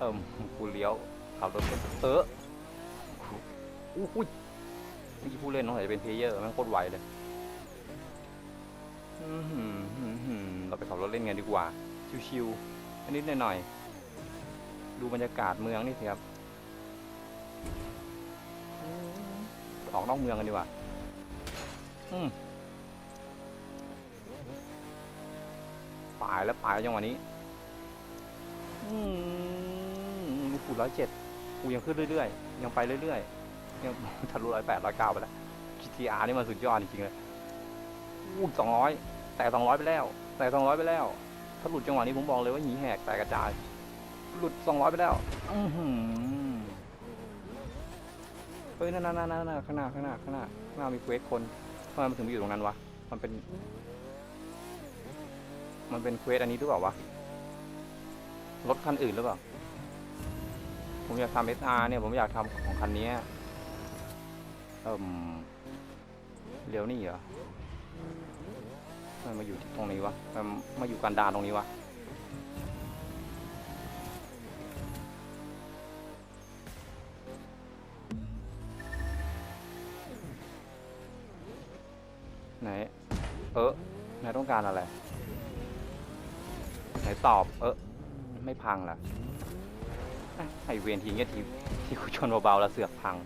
เออกูเลี้ยวขับรถเอออู้หูเมื่อกี้ผู้เล่นน้องใส่เป็นเพลเยอร์แมันโคตรไวเลยเราไปขับรถเล่นกันดีกว่า ชิวๆนิดหน่อยๆดูบรรยากาศเมืองนี่สิครับออกนอกเมืองกันดีกว่าอืมปายแล้วปลายจังหวะนี้ อืม กูร้อยเจ็ดกูยังขึ้นเรื่อยๆ ยังไปเรื่อยๆ ยังทะลุร้อยแปดร้อยเก้าไปแล้ว GTR นี่มันสุดยอดจริงๆเลยอู้สองร้อยแต่สองร้อยไปแล้ว แต่สองร้อยไปแล้ว ถ้าหลุดจังหวะนี้ผมบอกเลยว่าหนีแหกแตกกระจาย หลุดสองร้อยไปแล้วอือหือเฮ้ยนั่นนั่นนั่นนั่นข้างหน้าข้างหน้าข้างหน้าข้างหน้ามีเควสคนทำไมมันถึงไปอยู่ตรงนั้นวะ มันเป็น มันเป็นเควสอันนี้หรือเปล่าวะ รถคันอื่นหรือเปล่า ผมอยากทำ SR เนี่ยผมอยากทำของคันนี้เอ่มเลี้ยวนี่เหรอมันมาอยู่ที่ตรงนี้วะมันมาอยู่กันดารตรงนี้วะไหน เออนายต้องการอะไร ไหนตอบ เออไม่พังล่ะ ไอเวนทีเงี้ยทีที่กูชนเบาๆแล้วเสือกพัง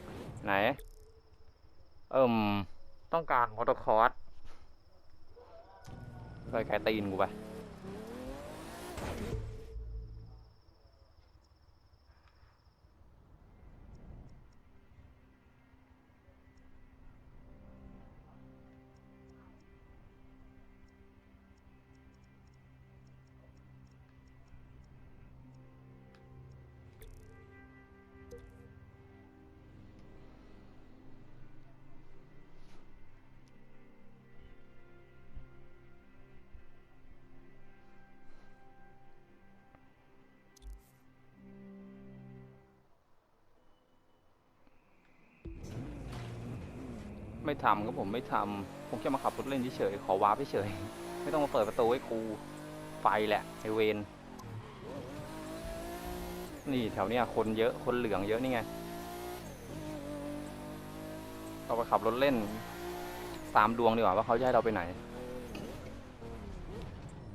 ไหน เอิ่ม ต้องการมอเตอร์คอร์สไปไกลตีนกูไป ไม่ทำก็ผมไม่ทำผมแค่มาขับรถเล่นเฉยๆขอวาร์ปเฉยๆไม่ต้องมาเปิดประตูให้กูไฟแหละไอเวนนี่แถวเนี้ยคนเยอะคนเหลืองเยอะนี่ไงเราไปขับรถเล่นตามดวงดีกว่าว่าเขาจะให้เราไปไหน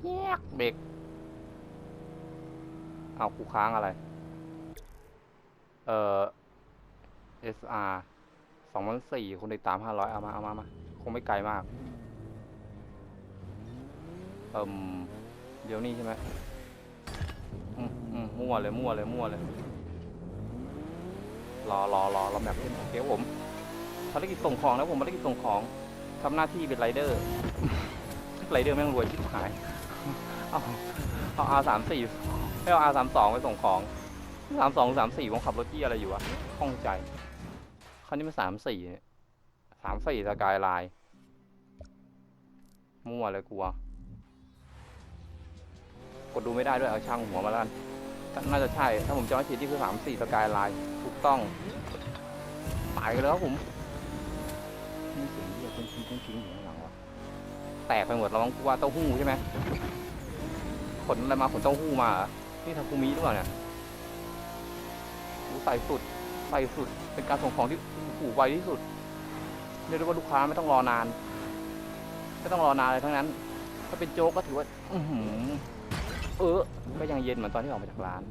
แยกเบรกเอากูค้างอะไร เอ่อ SR องพันสี่คนติดตามห้าร้อยเอามาเอามามาคงไม่ไกลมาก เอ่มเดี๋ยวนี้ใช่ไหมอืมอืมมั่วเลยมั่วเลยมั่วเลยรอรอรอรอแบบนี้โอเคผมภารกิจส่งของแล้วผมภารกิจส่งของทำหน้าที่เป็นไรเดอร์ไรเดอร์แม่งรวยชิบหาย เอาเอาอาสามสี่ให้เอาอาสามสองไปส่งของสามสองสามสี่ผมขับรถที่อะไรอยู่อะข้องใจ คันนี้มันสามสี่เนี่ยสามสี่สกายไลน์มั่วเลยกลัว กดดูไม่ได้ด้วย เอาช่างหัวมาแล้วกัน น่าจะใช่ ถ้าผมจำไม่ผิดที่คือสามสี่สกายไลน์ถูกต้องตายกันแล้วครับผมนี่เสียงเหี้ยคุ้นคุ้นคุ้นคุ้นอยู่ข้างหลังวะแตกไปหมดแล้วมั้งกูว่าเต้าหู้ใช่ไหมขนอะไรมาขนเต้าหู้มาเหรอนี่ทาคุมิหรือเปล่าเนี่ยกูใส่สุด ไปสุด เป็นการส่งของที่โอ้โหไวที่สุดเรียกได้ว่าลูกค้าไม่ต้องรอนาน ไม่ต้องรอนานเลยทั้งนั้น ถ้าเป็นโจ๊กก็ถือว่า อือหือเออ ก็ยังเย็นเหมือนตอนที่ออกมาจากร้าน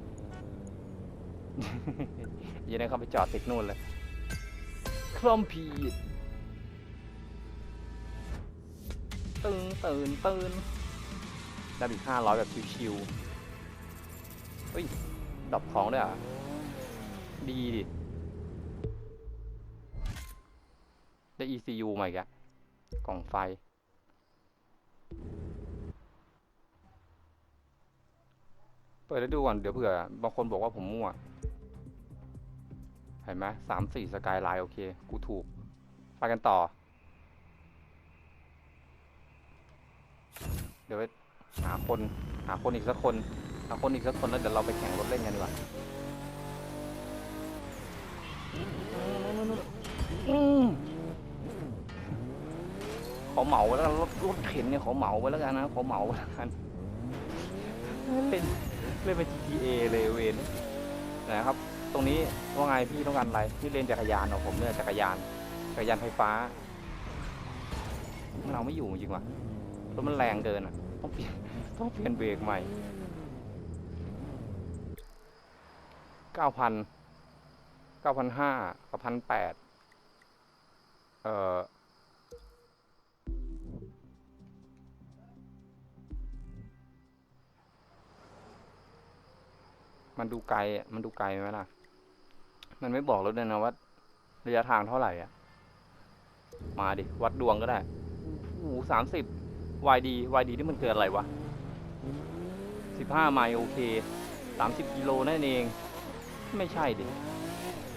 เย็นเลยเขาไปจอดติดนู่นเลยคลอมพีดตื่นตื่นตื่นได้อีกห้าร้อยแบบชิวๆเฮ้ยดรอปของด้วยอะ ดีดิ ได้ ECU ใหม่อีกอะกล่องไฟ เปิดแล้วดูก่อน เดี๋ยวเผื่อ บางคนบอกว่าผมมั่ว เห็นไหมสามสี่สกายไลน์โอเค กูถูก ไปกันต่อ เดี๋ยวไปหาคน หาคนอีกสักคน หาคนอีกสักคนแล้วเดี๋ยวเราไปแข่งรถเล่นกันดีกว่าอืม อเหมาไว้แล้วกันรถรถเข็นเนี่ยขอเหมาไว้แล้วกันนะขอเหมาไว้แล้วกันเล่นเล่นเป็น GTA เลยเวนนะครับ ตรงนี้ว่าไงพี่ต้องการอะไรพี่เล่นจักรยานของผมเนี่ยจักรยานจักรยานไฟฟ้ามันเอาไม่อยู่จริงว่ะรถมันแรงเกินอะต้องเปลี่ยนต้องเปลี่ยนเบรกใหม่เก้าพันเก้าพันห้ากับพันแปดเอ่อ มันดูไกลอะมันดูไกลไหมล่ะ มันไม่บอกรถเลยนะว่าระยะทางเท่าไหร่อะ มาดิ วัดดวงก็ได้โอ้โหสามสิบวายดีวายดีนี่มันเกิดอะไรวะสิบห้าไมล์โอเคสามสิบกิโลนั่นเอง ไม่ใช่ดิ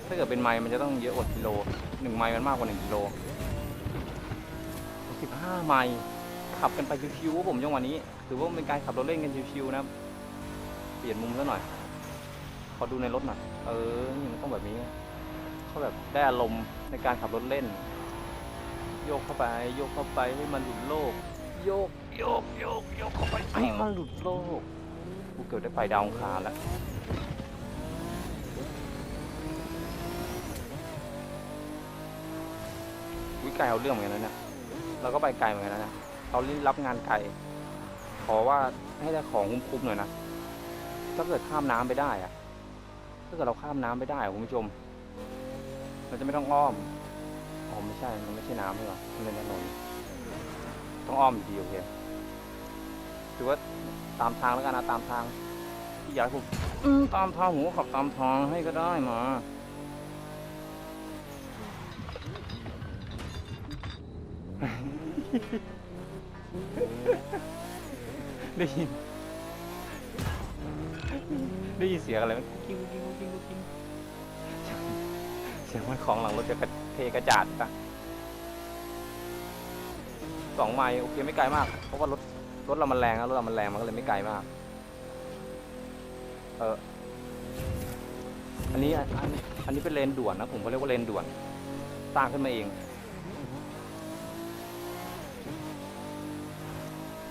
ถ้าเกิดเป็นไมล์มันจะต้องเยอะกว่ากิโลหนึ่งไมล์มันมากกว่าหนึ่งกิโลสิบห้าไมล์ขับกันไปชิวๆผมจังหวะนี้ ถือว่าเป็นการขับรถเล่นกันชิวๆนะ เปลี่ยนมุมซะหน่อย อดูในรถหน่อย เออ นี่มันต้องแบบนี้ เขาแบบได้อารมณ์ในการขับรถเล่น โยกเข้าไป โยกเข้าไปให้มันหลุดโลก โยก โยก โยก โยกเข้าไปให้มันหลุดโลก กูเกิดได้ไปดาวองคารแล้ววิไกลเอาเรื่องเหมือนกันนะเนี่ย เราก็ไปไกลเหมือนกันนะเนี่ยเรารับงานไกล ขอว่าให้ได้ของคุ้มๆหน่อยนะ ถ้าเกิดข้ามน้ำไปได้อะ ถ้าเกิดเราข้ามน้ำไปได้คุณผู้ชม เราจะไม่ต้องอ้อมอ๋อไม่ใช่ มันไม่ใช่น้ำใช่หรอมันเป็นถนนต้องอ้อมอยู่ดีโอเคถือว่าตามทางแล้วกันนะตามทางที่อยากให้ผมอืมตามทางผมก็ขับตามทางให้ก็ได้มาได้ยิน ได้ยินเสียงอะไรไหมกุ๊กกิ๊งกุ๊กกิ๊งกุ๊กกิ๊งกุ๊กกิ๊งเสียงมันของหลังรถจะเทกระจาดปะสองไมล์โอเคไม่ไกลมาก เพราะว่ารถรถเรามันแรงนะรถเรามันแรงมันก็เลยไม่ไกลมาก เอออันนี้อันอันอันนี้เป็นเลนด่วนนะผมเขาเรียกว่าเลนด่วนสร้างขึ้นมาเอง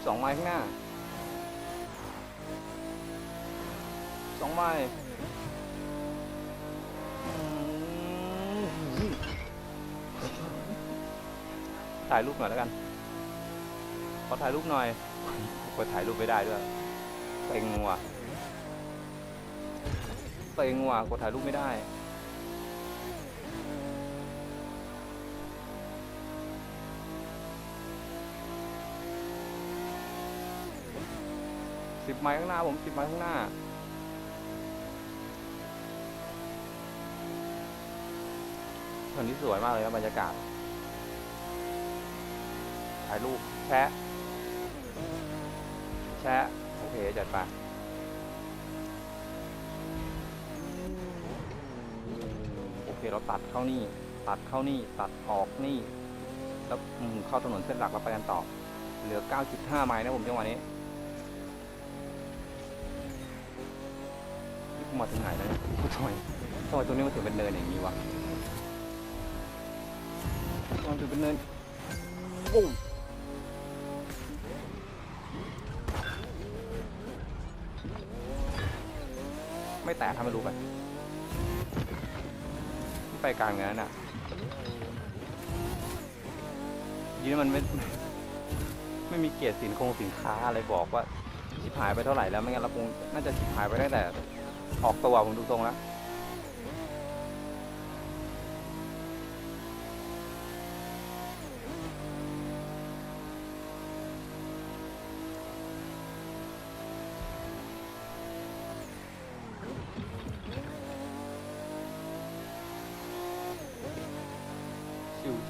สองไมล์ข้างหน้า สองไม่ถ่ายรูปหน่อยแล้วกัน ขอถ่ายรูปหน่อยกดถ่ายรูปไม่ได้ด้วยเต็งว่ะเต็งว่ะกดถ่ายรูปไม่ได้ สิบไมล์ข้างหน้าผมสิบไมล์ข้างหน้า ตอนนี้สวยมากเลยครับบรรยากาศถ่ายรูปแชะแชะโอเคจัดไปโอเคเราตัดเข้านี่ ตัดเข้านี่ ตัดออกนี่ แล้วเข้าถนนเส้นหลักเราไปกันต่อ เหลือ 9.5 ไมล์นะผมจังหวะนี้นี่กูมาถึงไหนแล้วเนี่ยกูทำไมทำไมตรงนี้มันถึงเป็นเนินอย่างนี้วะ ทำไมถึงเป็นเนินโอ้ไม่แตะทำไม่รู้ไปไปกลางเนินน่ะยีนี่มันไม่ไม่มีเกียรติสินคงสินค้าอะไรบอกว่าชิบหายไปเท่าไหร่แล้วไม่งั้นเราคงน่าจะชิบหายไปตั้งแต่ออกตัวผมดูทรงแล้ว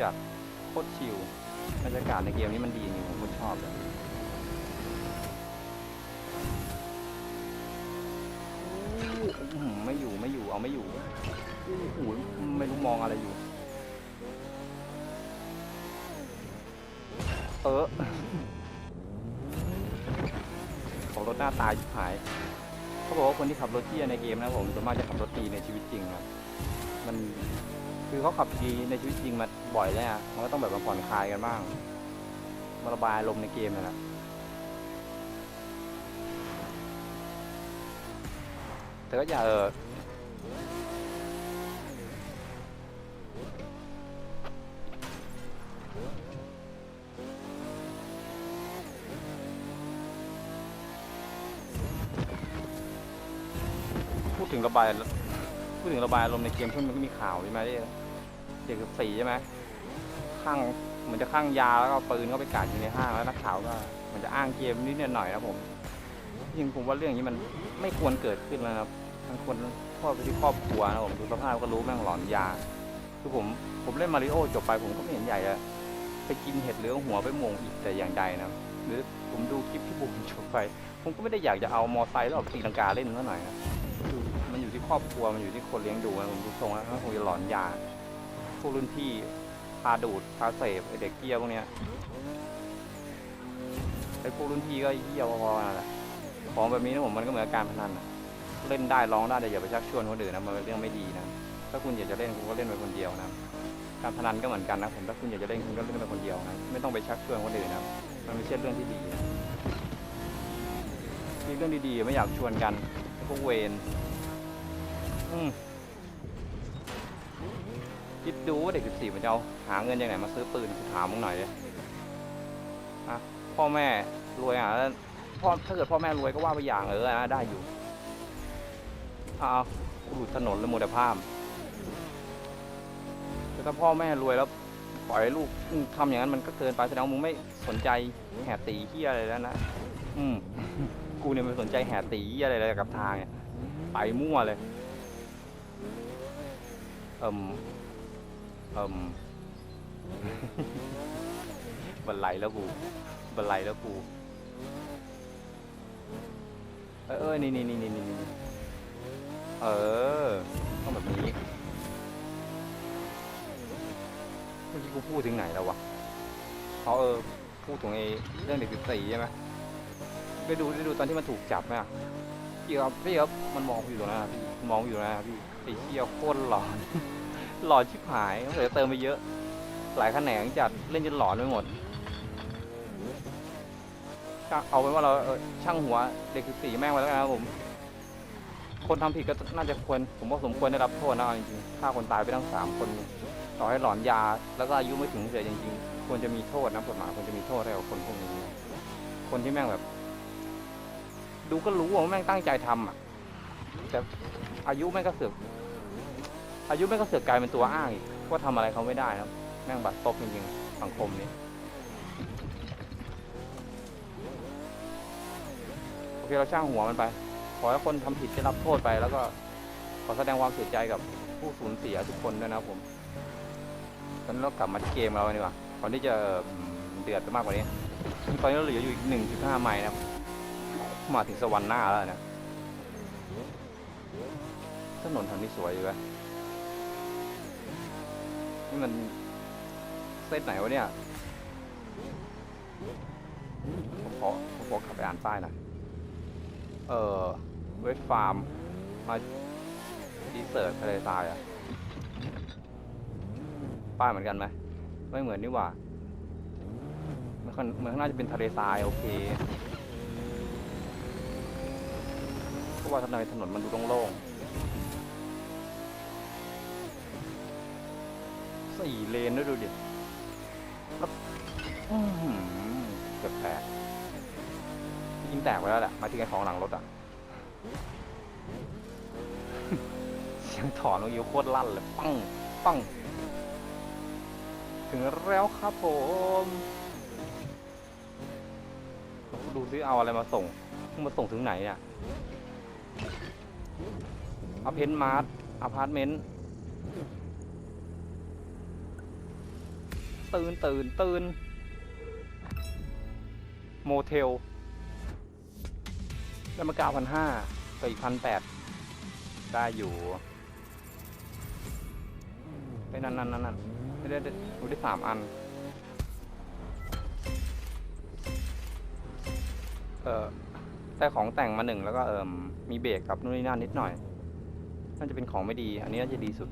จัดโคตรชิลบรรยากาศในเกมนี้มันดีจริงผมคนชอบเลยอื้อหือไม่อยู่ไม่อยู่เอาไม่อยู่โอ้โหไม่รู้มองอะไรอยู่ เออ ของรถหน้าตายชิบหาย เขาบอกว่าคนที่ขับรถเที่ยในเกมนะผมส่วนมากจะขับรถดีในชีวิตจริงครับมัน คือเขาขับขี่ในชีวิตจริงมาบ่อยแล้วะมันก็ต้องแบบมาผ่อนคลายกันบ้างมาระบายลมในเกมนั่นแหละแต่ก็อย่าเออพูดถึงระบาย พูดถึงระบายอารมณ์ในเกมเพิ่งมันก็มีข่าวใช่ไหมที่เด็กสิบสี่ใช่ไหมข้างเหมือนจะข้างยาแล้วก็ปืนเข้าไปกราดอยู่ในห้างแล้วนักข่าวก็เหมันจะอ้างเกมนิดหน่อยนะผมจริงผมว่าเรื่องนี้มันไม่ควรเกิดขึ้นแล้วครับมันควรข้อไปที่ครอบครัวนะผมดูสภาพก็รู้แม่งหลอนยา คือผมผมเล่นมาริโอจบไปผมก็ไม่เห็นใหญ่เลยไปกินเห็ดเหลืองหัวไปโมงอีกแต่อย่างใดนะหรือผมดูคลิปที่ผมจบไป ผมก็ไม่ได้อยากจะเอามอไซค์แล้วออกตีลังกาเล่นซะหน่อยนะ ครอบครัวมันอยู่ที่คนเลี้ยงดูนผมดูทรงแล้วมันคงจะหลอนยาพวกรุ่นพี่พาดูดพาเสพไอเด็กเกี้ยพวกเนี้ยไอพวกรุ่นพี่ก็เยี่ยวพอๆนั่นแหละของแบบนี้นะผมมันก็เหมือนกับการพนันอะเล่นได้ร้องได้แต่อย่าไปชักชวนคนอื่นนะมันเป็นเรื่องไม่ดีนะถ้าคุณอยากจะเล่นคุณก็เล่นไปคนเดียวนะการพนันก็เหมือนกันนะผมถ้าคุณอยากจะเล่นคุณก็เล่นไปคนเดียวนะไม่ต้องไปชักชวนคนอื่นนะมันไม่ใช่เรื่องที่ดีนะมีเรื่องดีๆไม่อยากชวนกันพวกเวน อืมคิดดูว่าเด็ก 14มันจะเอาหาเงินยังไงมาซื้อปืนถามมึงหน่อยเลยอะพ่อแม่รวยอะแล้วพ่อถ้าเกิดพ่อแม่รวยก็ว่าไปอย่างเออนะได้อยู่เอากูดูถนนเลยโมเดลภาพแต่ถ้าพ่อแม่รวยแล้วปล่อยลูกอืมทำอย่างนั้นมันก็เกินไปแสดงว่ามึงไม่สนใจแห่ตีเฮียอะไรแล้วนะ อืม กูเนี่ยไม่สนใจแห่ตีเฮียอะไรเลยกับทางเนี่ย ไปมั่วเลย เอิ่มเอิ่มบันไลแล้วกูบันไลแล้วกูเออเออนี่นี่นี่นี่นี่เออต้องแบบนี้เมื่อกี้กูพูดถึงไหนแล้ววะเขาเออพูดถึงไอ้เรื่องเด็กสิบสี่ใช่ไหมได้ดูได้ดูตอนที่มันถูกจับไหมอะพี่ครับพี่ครับมันมองอยู่ตรงนั้นพี่ มองอยู่นั้นอะพี่ไอ้เชี่ยโคตรหลอน หลอนชิบหายเสียเติมไปเยอะ หลายแขนงจัดเล่นจนหลอนไปหมดเอาเป็นว่าเราช่างหัวเด็กสิบสี่แม่งไปแล้วกันนะครับผม คนทำผิดก็น่าจะควร ผมว่าสมควรได้รับโทษนะจริงๆฆ่าคนตายไปตั้งสามคน ต่อให้หลอนยาแล้วก็อายุไม่ถึงเสียจริงๆควรจะมีโทษนะกฎหมายควรจะมีโทษให้กับคนพวกนี้ คนที่แม่งแบบ ดูก็รู้ว่าแม่งตั้งใจทำอะแต่ อายุแม่งก็เสือกอายุแม่งก็เสือกกลายเป็นตัวอ้างอีกว่าทำอะไรเขาไม่ได้นะแม่งบัดตบจริงๆสังคมนี้โอเคเราช่างหัวมันไป ขอให้คนทำผิดได้รับโทษไปแล้วก็ขอแสดงความเสียใจกับผู้สูญเสียทุกคนด้วยนะครับผมตอนนี้เรากลับมาที่เกมเราดีกว่าก่อนที่จะเดือดไปมากกว่านี้ตอนนี้เราเหลืออยู่อีกหนึ่งจุดห้าไมล์นะครับ มาถึงสวรรค์หน้าแล้วนะ ถนนทางนี้สวยอยู่ไหมนี่มันเส้นไหนวะเนี่ย ผมขอผมขอขับไปอ่านป้ายหน่อย เออเวสฟาร์ม มาดีเซิร์ททะเลทรายอะป้ายเหมือนกันไหม ไม่เหมือนนี่หว่ามันค่อนมันน่าจะเป็นทะเลทราย โอเคเพราะว่าทำไมถนนมันดูโล่งๆ สี่เลนด้วยดูดิแล้วอื้อหือเกือบแตกยิงแตกไปแล้วแหละหมายถึงไอ้ของหลังรถอะ เสียงถอนเมื่อกี้โคตรลั่นเลย ปัง ปัง ถึงแล้วครับผมดูซิเอาอะไรมาส่งมาส่งถึงไหนเนี่ยอเพนมาร์ทอพาร์ตเมนต์ ตื่นตื่นตื่นโมเทลได้มาเก้าพันห้ากับอีกพันแปดได้อยู่ไปนั่นนั่นนั่นนั่นไม่ได้ได้ดูได้สามอัน เออได้ของแต่งมาหนึ่งแล้วก็เออมีเบรกกับนู่นนี่นั่นนิดหน่อยน่าจะเป็นของไม่ดี อันนี้น่าจะดีสุด